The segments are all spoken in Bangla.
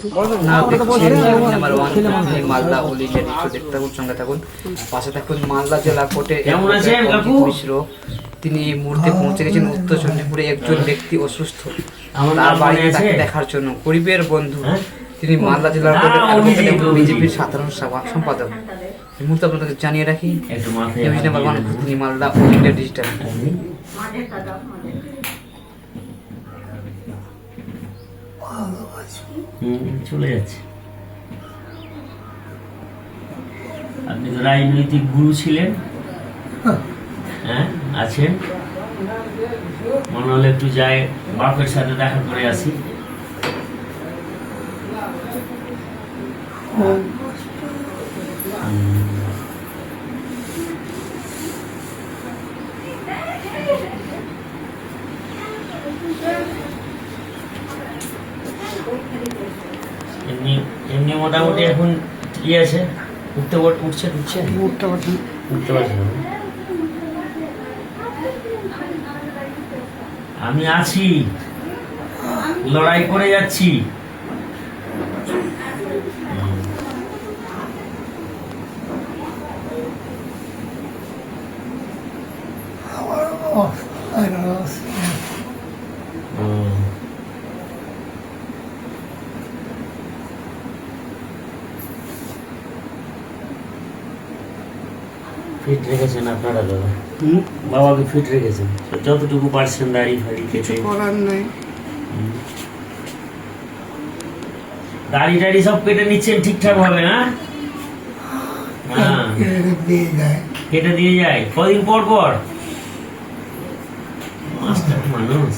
না দেখছেন নাম্বার ওয়ান মালদা অলিগের একটু দেখতে থাকুন সঙ্গে থাকুন। পাশে থাকুন মালদা জেলা কোর্টে মিশ্র। তিনি এই মুহূর্তে পৌঁছে গেছেন উত্তর চণ্ডীপুরে একজন ব্যক্তি অসুস্থ। তার বাড়িতে তাকে দেখার জন্য। গরিবের বন্ধু। হ্যাঁ? তিনি মালদা জেলার। বিজেপির সাধারণ সভা সম্পাদক। এই মুহূর্তে আপনাদের জানিয়ে রাখি নিউজ নাম্বার ওয়ান তিনি মালদা ডিজিটাল। হুম, চলে যাচ্ছে। আপনি তো রাজনৈতিক গুরু ছিলেন। হ্যাঁ আছেন। মনে হলে একটু যাই বাপের সাথে দেখা করে আসি। হুম। এমনি এমনি মোটামুটি এখন কি আছে। উঠতে উঠছে উঠছে? উঠতে উঠতে পারছে আমি আছি। লড়াই করে যাচ্ছি। হুম। ফিট রেখেছেন আপনারা হুম, বাবাকে ফিট রেখেছেন? যতটুকু পারছেন দাড়ি ফাড়ি কেটে। করার নেই। দাড়ি টাড়ি সব কেটে নিচ্ছেন ঠিকঠাক ভাবে হ্যাঁ হ্যাঁ। যায়। কেটে দিয়ে যায়। কদিন পর পর? মাস্টার মানুষ।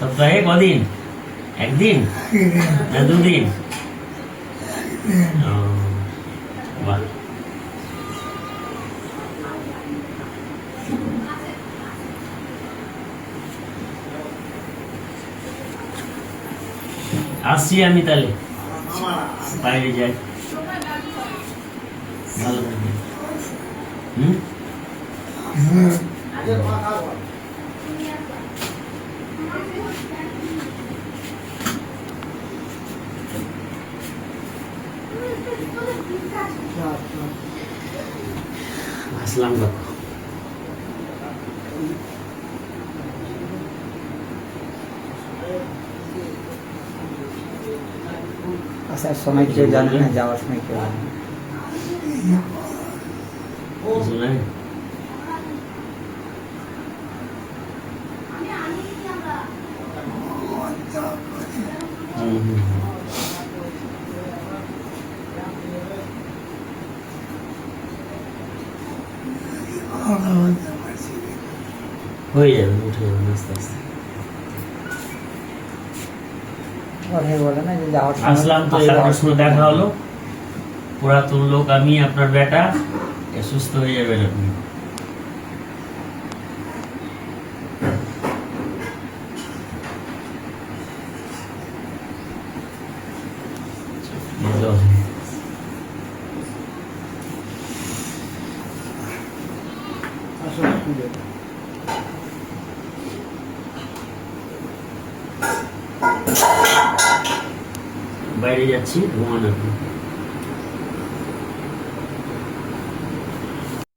সপ্তাহে কদিন? একদিন? না দুদিন? ও, বাহ আসছি আমি তাহলে বাইরে যাই ভালো থাকবেন হুম আসলাম কাকু আসার সময় কেউ জানে না যাওয়ার সময় কেউ জানে না কিছু নাই হুম, হুম, হুম। হয়ে যাবে উঠে আস্তে আস্তে। আসলাম তো আপনার দেখা হলো। পুরাতন লোক আমি আপনার বেটা সুস্থ হয়ে যাবেন আপনি। জল। বাইরে যাচ্ছি ঘুমানোর